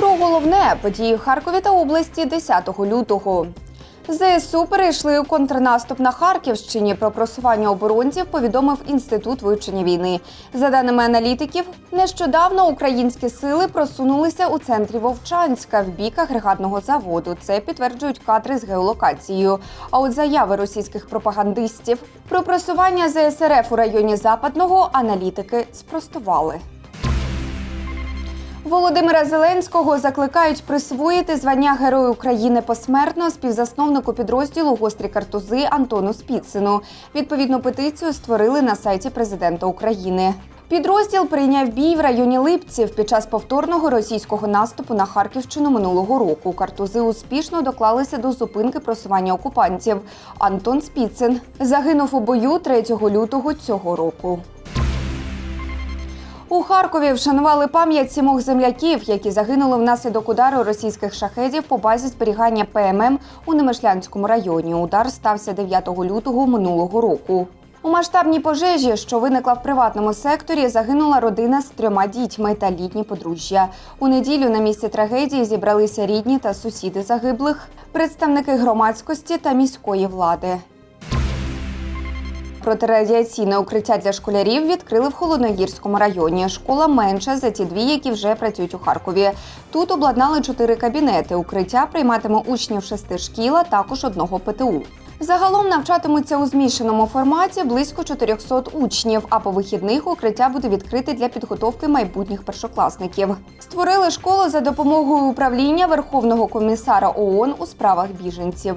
Про головне події в Харкові та області 10 лютого. ЗСУ перейшли у контрнаступ на Харківщині. Про просування оборонців повідомив інститут вивчення війни. За даними аналітиків, нещодавно українські сили просунулися у центрі Вовчанська в бік агрегатного заводу. Це підтверджують кадри з геолокацією. А от заяви російських пропагандистів про просування ЗСРФ у районі Западного аналітики спростували. Володимира Зеленського закликають присвоїти звання Герою України посмертно співзасновнику підрозділу гострі картузи Антону Спіцину. Відповідну петицію створили на сайті президента України. Підрозділ прийняв бій в районі Липців під час повторного російського наступу на Харківщину минулого року. Картузи успішно доклалися до зупинки просування окупантів. Антон Спіцин загинув у бою 3 лютого цього року. У Харкові вшанували пам'ять сімох земляків, які загинули внаслідок удару російських шахедів по базі зберігання ПММ у Немишлянському районі. Удар стався 9 лютого минулого року. У масштабній пожежі, що виникла в приватному секторі, загинула родина з трьома дітьми та літні подружжя. У неділю на місці трагедії зібралися рідні та сусіди загиблих, представники громадськості та міської влади. Протирадіаційне укриття для школярів відкрили в Холодногірському районі. Школа менша за ті дві, які вже працюють у Харкові. Тут обладнали чотири кабінети. Укриття прийматиме учнів шести шкіл, а також одного ПТУ. Загалом навчатимуться у змішаному форматі близько 400 учнів. А по вихідних укриття буде відкрите для підготовки майбутніх першокласників. Створили школу за допомогою управління Верховного комісара ООН у справах біженців.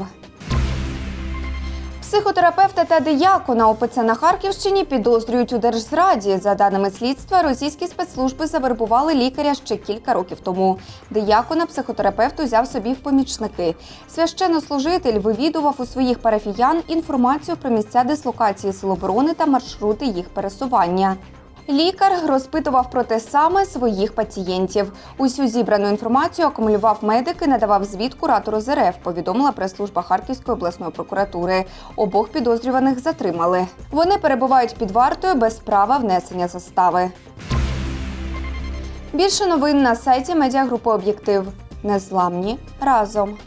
Психотерапевта та диякона ОПЦ на Харківщині підозрюють у держзраді. За даними слідства, російські спецслужби завербували лікаря ще кілька років тому. Диякона психотерапевт узяв собі в помічники. Священнослужитель вивідував у своїх парафіян інформацію про місця дислокації сил оборони та маршрути їх пересування. Лікар розпитував про те саме своїх пацієнтів. Усю зібрану інформацію акумулював медик і надавав звіт куратору ЗРФ, повідомила прес-служба Харківської обласної прокуратури. Обох підозрюваних затримали. Вони перебувають під вартою без права внесення застави. Більше новин на сайті медіагрупи Об'єктив. Незламні разом.